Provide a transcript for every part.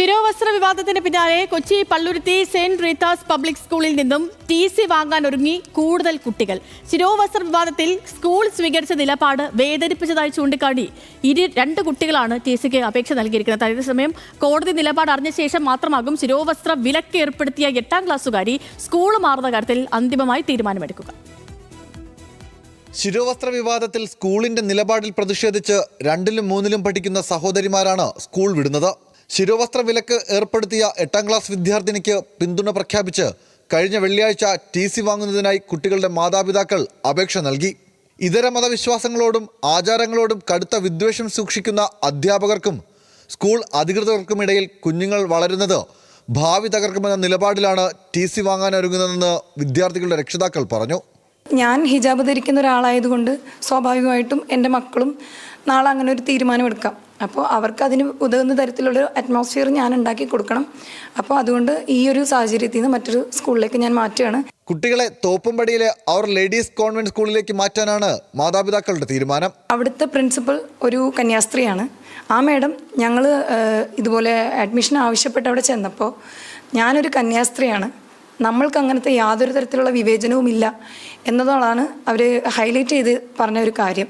ശിരോവസ്ത്ര വിവാദത്തിന് പിന്നാലെ Kochi Palluruthy saint Rita's public സ്കൂളിൽ നിന്നും ടി സി വാങ്ങാൻ ഒരുങ്ങി കൂടുതൽ കുട്ടികൾ. ശിരോവസ്ത്ര വിവാദത്തിൽ സ്കൂൾ സ്വീകരിച്ച നിലപാട് വേദനിപ്പിച്ചതായി ചൂണ്ടിക്കാട്ടി. ഇരു രണ്ട് കുട്ടികളാണ് ടി സിക്ക് അപേക്ഷ നൽകിയിരിക്കുന്നത്. അതേസമയം കോടതി നിലപാട് അറിഞ്ഞ ശേഷം മാത്രമാകും ശിരോവസ്ത്ര വിലക്ക് ഏർപ്പെടുത്തിയ എട്ടാം ക്ലാസ്സുകാരി സ്കൂൾ മാറുന്ന കാര്യത്തിൽ അന്തിമമായി തീരുമാനമെടുക്കുക. ശിരോവസ്ത്ര വിവാദത്തിൽ സ്കൂളിന്റെ നിലപാടിൽ പ്രതിഷേധിച്ച് രണ്ടിലും മൂന്നിലും പഠിക്കുന്ന സഹോദരിമാരാണ് സ്കൂൾ വിടുന്നത്. ശിരോവസ്ത്ര വിലക്ക് ഏർപ്പെടുത്തിയ എട്ടാം ക്ലാസ് വിദ്യാർത്ഥിനിക്ക് പിന്തുണ പ്രഖ്യാപിച്ച് കഴിഞ്ഞ വെള്ളിയാഴ്ച ടി സി വാങ്ങുന്നതിനായി കുട്ടികളുടെ മാതാപിതാക്കൾ അപേക്ഷ നൽകി. ഇതര മതവിശ്വാസങ്ങളോടും ആചാരങ്ങളോടും കടുത്ത വിദ്വേഷം സൂക്ഷിക്കുന്ന അധ്യാപകർക്കും സ്കൂൾ അധികൃതർക്കുമിടയിൽ കുഞ്ഞുങ്ങൾ വളരുന്നത് ഭാവി തകർക്കുമെന്ന നിലപാടിലാണ് ടി സി വാങ്ങാനൊരുങ്ങുന്നതെന്ന് വിദ്യാർത്ഥികളുടെ രക്ഷിതാക്കൾ പറഞ്ഞു. ഞാൻ ഹിജാബ് ധരിക്കുന്ന ഒരാളായതുകൊണ്ട് സ്വാഭാവികമായിട്ടും എന്റെ മക്കളും നാളെ അങ്ങനെ ഒരു തീരുമാനമെടുക്കാം. അപ്പോൾ അവർക്ക് അതിന് ഉതകുന്ന തരത്തിലുള്ള അറ്റ്മോസ്ഫിയർ ഞാൻ ഉണ്ടാക്കി കൊടുക്കണം. അപ്പോൾ അതുകൊണ്ട് ഈ ഒരു സാഹചര്യത്തിൽ നിന്ന് മറ്റൊരു സ്കൂളിലേക്ക് ഞാൻ മാറ്റുകയാണ്. കുട്ടികളെ തോപ്പുംപടിയിലെ അവർ ലേഡീസ് കോൺവെന്റ് സ്കൂളിലേക്ക് മാറ്റാനാണ് മാതാപിതാക്കളുടെ തീരുമാനം. അവിടുത്തെ പ്രിൻസിപ്പൽ ഒരു കന്യാസ്ത്രീയാണ്. ആ മേഡം ഞങ്ങൾ ഇതുപോലെ അഡ്മിഷൻ ആവശ്യപ്പെട്ട് അവിടെ ചെന്നപ്പോൾ ഞാനൊരു കന്യാസ്ത്രീയാണ്. നമ്മൾക്ക് അങ്ങനത്തെ യാതൊരു തരത്തിലുള്ള വിവേചനവും ഇല്ല എന്നതാണ് അവർ ഹൈലൈറ്റ് ചെയ്ത് പറഞ്ഞ ഒരു കാര്യം.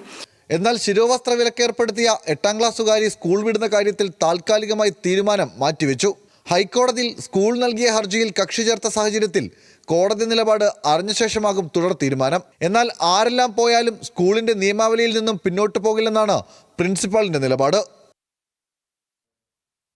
എന്നാൽ ശിരോവസ്ത്ര വിലക്കേർപ്പെടുത്തിയ എട്ടാം ക്ലാസ്സുകാരി സ്കൂൾ വിടുന്ന കാര്യത്തിൽ താൽക്കാലികമായി തീരുമാനം മാറ്റിവെച്ചു. ഹൈക്കോടതിയിൽ സ്കൂൾ നൽകിയ ഹർജിയിൽ കക്ഷി ചേർത്ത സാഹചര്യത്തിൽ കോടതി നിലപാട് അറിഞ്ഞ ശേഷമാകും തുടർ തീരുമാനം. എന്നാൽ ആരെല്ലാം പോയാലും സ്കൂളിന്റെ നിയമാവലിയിൽ നിന്നും പിന്നോട്ട് പോകില്ലെന്നാണ് പ്രിൻസിപ്പാളിന്റെ നിലപാട്.